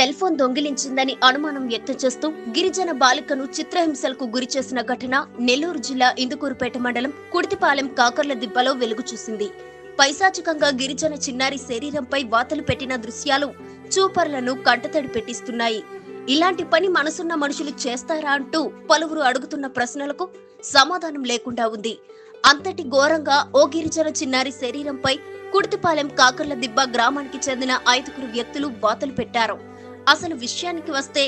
Cell phone దొంగిలించిందని అనుమానం వ్యక్తం చేస్తూ గిరిజన బాలికను చిత్రహింసలకు గురి చేసిన ఘటన నెల్లూరు జిల్లా ఇందుకూరుపేట మండలం కుడితిపాలెం కాకర్ల దిబ్బలో వెలుగు చూసింది. పైశాచికంగా గిరిజన చిన్నారి శరీరంపై వాతలు పెట్టిన దృశ్యాలు చూపర్లను కంటతడి పెట్టిస్తున్నాయి. ఇలాంటి పని మనసున్న మనుషులు చేస్తారా అంటూ పలువురు అడుగుతున్న ప్రశ్నలకు సమాధానం లేకుండా ఉంది. అంతటి ఘోరంగా ఓ గిరిజన చిన్నారి శరీరంపై కుడితిపాలెం కాకర్ల దిబ్బ గ్రామానికి చెందిన ఐదుగురు వ్యక్తులు బాతలు పెట్టారు. అసలు విషయానికి వస్తే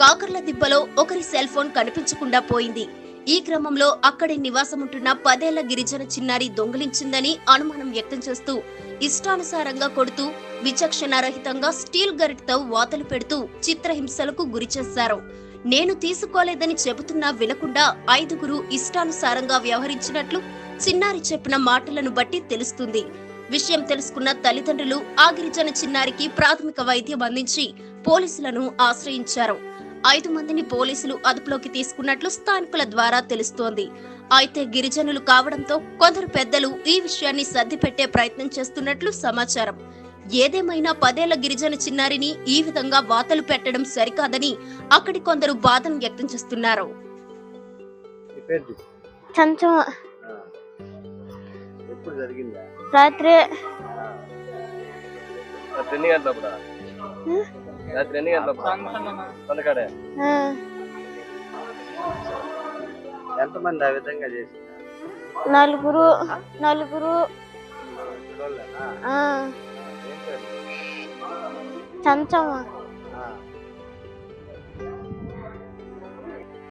కాకర్ల దిబ్బలో ఒకరి సెల్ ఫోన్ కనిపించకుండా పోయింది. ఈ క్రమంలో అక్కడి నివాసముంటున్న పదేళ్ళ గిరిజన చిన్నారి దొంగిలించిందని అనుమానం వ్యక్తం చేస్తూ ఇష్టానుసారంగా కొడుతూ విచక్షణారహితంగా స్టీల్ గరిటతో వాతలు పెడుతూ చిత్రహింసలకు గురిచేశారు నేను తీసుకోలేదని చెబుతున్నా వినకుండా ఐదుగురు ఇష్టానుసారంగా వ్యవహరించినట్లు చిన్నారి చెప్పిన మాటలను బట్టి తెలుస్తుంది. విషయం తెలుసుకున్న తల్లిదండ్రులు ఆ గిరిజన చిన్నారికి ప్రాథమిక వైద్యం అందించి పోలీసులను ఆశ్రయించారు. ఐదు మందిని పోలీసులు అదుపులోకి తీసుకున్నట్లు స్థానికుల ద్వారా తెలుస్తోంది. అయితే గిరిజనులు కావడంతో కొందరు పెద్దలు ఈ విషయాన్ని సర్దిపెట్టే ప్రయత్నం చేస్తున్నట్లు సమాచారం. ఏదేమైనా పదేళ్ళ గిరిజన చిన్నారిని ఈ విధంగా వాతలు పెట్టడం సరికాదని అక్కడి కొందరు బాధను వ్యక్తం చేస్తున్నారు. ఎప్పుడు జరిగిందా? రాత్రి. రాత్రి ఎన్ని గంటలప్పుడు? రాత్రి ఎన్ని గంటలప్పుడు? ఎంతమంది ఆ విధంగా చేసిందా? నలుగురు నలుగురు? చంచమ్మ.